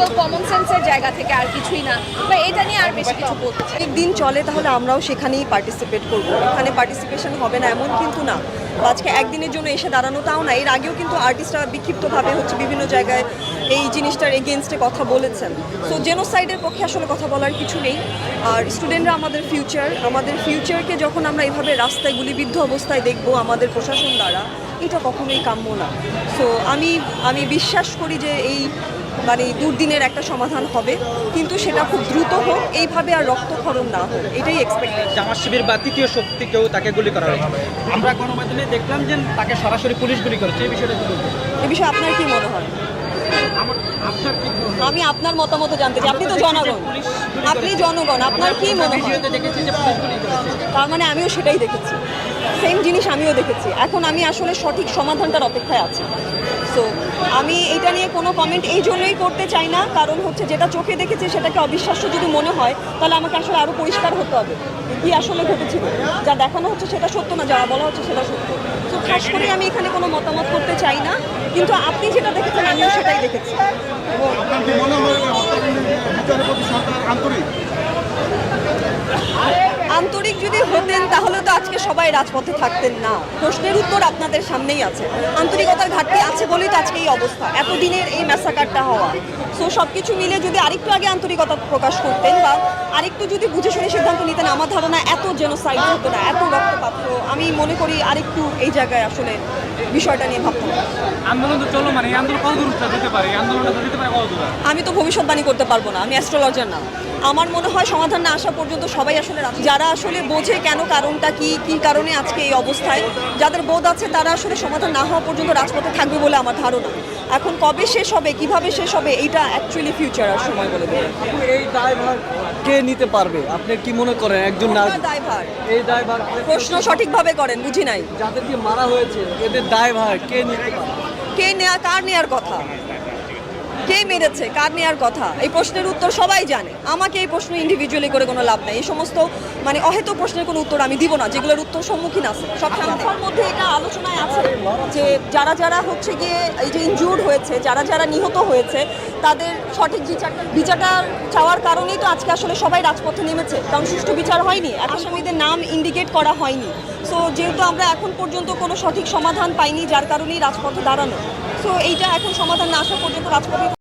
Simple common সেন্সের জায়গা থেকে আর কিছুই না। বা এটা নিয়ে আর বেশি কিছু বলতে চাই। দিন চলে তাহলে আমরাও সেখানেই পার্টিসিপেট করব। এখানে পার্টিসিপেশন হবে না, এমন কিন্তু না। আজকে একদিনের জন্য এসে দাঁড়ানো তাও না। এর আগেও কিন্তু আর্টিস্টরা বিক্ষিপ্তভাবে হচ্ছে বিভিন্ন জায়গায় এই জিনিসটার এগেনস্টে কথা বলেছেন। সো জেনোসাইডের পক্ষে আসলে কথা বলার কিছু নেই। আর স্টুডেন্টরা আমাদের ফিউচার আমাদের ফিউচারকে যখন আমরা এইভাবে রাস্তায় গুলিবিদ্ধ অবস্থায় দেখব আমাদের প্রশাসন দ্বারা, এটা কখনোই কাম্য না। সো আমি আমি বিশ্বাস করি যে এই মানে দুর্দিনের একটা সমাধান হবে কিন্তু সেটা খুব দ্রুত হোক এইভাবে আর রক্তক্ষরণ না হোক এটাই এক্সপেক্টেড জামাত শিবির বা তৃতীয় শক্তিকেও তাকে গুলি করা হয়েছে। আমরা গণমাধ্যমে দেখলাম যে তাকে সরাসরি পুলিশ গুলি করেছে এই বিষয়টা এ বিষয়ে আপনার কি মনে হয়? আমি আপনার মতামত জানতে চাই। আপনি তো জনগণ। আপনি জনগণ আপনার কি মনে হয়? তার মানে আমিও সেটাই দেখেছি। সেম জিনিস আমিও দেখেছি। এখন আমি আসলে সঠিক সমাধানটার অপেক্ষায় আছি। সো আমি এটা নিয়ে কোনো কমেন্ট এই জন্যই করতে চাই না, কারণ হচ্ছে যেটা চোখে দেখেছি সেটাকে অবিশ্বাস্য যদি মনে হয়, তাহলে আমাকে আসলে আরও পরিষ্কার হতে হবে কি আসলে ঘটেছিল যা দেখানো হচ্ছে সেটা সত্য না যা বলা হচ্ছে সেটা সত্য। তো খাস করে আমি এখানে কোনো মতামত করতে চাই না, কিন্তু আপনি যেটা দেখেছেন, আমিও সেটাই দেখেছি আপনার কি মনে হয় হত্যাকাণ্ডের বিচারের প্রতি সরকার আন্তরিক আন্তরিক যদি হতেন তাহলে তো আজকে সবাই রাজপথে থাকতেন না। প্রশ্নের উত্তর আপনাদের সামনেই আছে। আন্তরিকতার ঘাটতি আছে বলেই তো আজকে এই অবস্থা। এতদিনের এই ম্যাসাকারটা হওয়া। সো সব কিছু মিলে যদি আরেকটু আগে আন্তরিকতা প্রকাশ করতেন বা আরেকটু যদি বুঝে শুনে সিদ্ধান্ত নিতেন, আমার ধারণা এত জেনোসাইড হতো না, এত রক্তপাত আমি মনে করি আরেকটু এই জায়গায় আসলে বিষয়টা নিয়ে ভাবতাম আন্দোলন তো চলো মানে আন্দোলন কত দূর যেতে পারে? আন্দোলনটা যেতে পারে কত দূর? আমি তো ভবিষ্যৎবাণী করতে পারব না আমি অ্যাস্ট্রোলজার না। আমার মনে হয় সমাধান না আসা পর্যন্ত সবাই আসলে যারা আসলে বোঝে কেন কারণটা কি কি কারণে আজকে এই অবস্থায় যাদের বোধ আছে তারা আসলে সমাধান না হওয়া পর্যন্ত রাজপথে থাকবে বলে আমার ধারণা। এখন কবে শেষ হবে কীভাবে শেষ হবে এইটা অ্যাকচুয়ালি ফিউচার আর সময় বলে দেবে। এই দায়ভার কে নিতে পারবে? আপনি কি মনে করেন একজন দায়ভার। এই দায়ভার প্রশ্ন সঠিকভাবে করেন বুঝি নাই? যাদেরকে মারা হয়েছে এদের দায়ভার কে নিতে পারে? কে নেয়া কার নেয়ার কথা? কে মেরেছে, কার নেওয়ার কথা? এই প্রশ্নের উত্তর সবাই জানে। আমাকে এই প্রশ্ন ইন্ডিভিজুয়ালি করে কোনো লাভ নাই। এই সমস্ত মানে অহেত প্রশ্নের কোনো উত্তর আমি দিব না, যেগুলোর উত্তর সম্মুখীন আছে। সব সংস্থার মধ্যে এটা আলোচনায় আছে যে যারা যারা হচ্ছে গিয়ে এই যে ইনজুর্ড হয়েছে, যারা যারা নিহত হয়েছে, তাদের সঠিক বিচারটা বিচারটা চাওয়ার কারণেই তো আজকে আসলে সবাই রাজপথে নেমেছে। কারণ সুষ্ঠু বিচার হয়নি। আসামিদের নাম ইন্ডিকেট করা হয়নি। সো যেহেতু আমরা এখন পর্যন্ত কোনো সঠিক সমাধান পাইনি, যার কারণেই রাজপথে দাঁড়ানো। সো এইটা এখন সমাধান না আসা পর্যন্ত রাজপথে